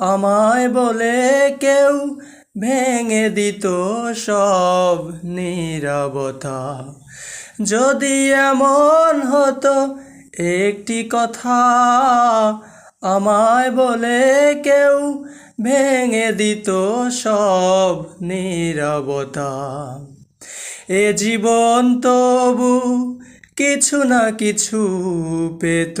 আমায় বলে কেউ ভেঙে দিত সব নিরবতা। যদি এমন হতো একটি কথা, আমায় বলে কেউ ভেঙে দিত সব নিরবতা। এ জীবন তবু কিছু না কিছু পেত।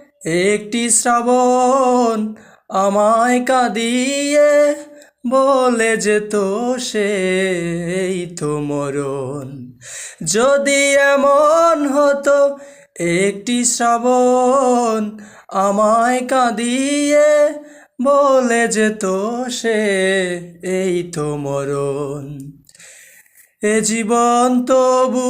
একটি শ্রাবণ আমায় কাঁদিয়ে বলে যেত সেই তো মরণ। যদি এমন হতো একটি শ্রাবণ আমায় কাঁদিয়ে বলে যেত সে এই তো মরণ। এ জীবন তবু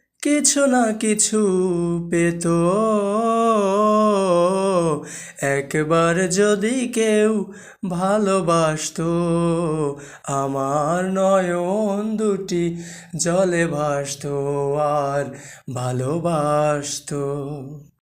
কিছু না কিছু পেত। একবার যদি কেউ ভালোবাসত, আমার নয়ন দুটি জলে ভাসত আর ভালোবাসতো।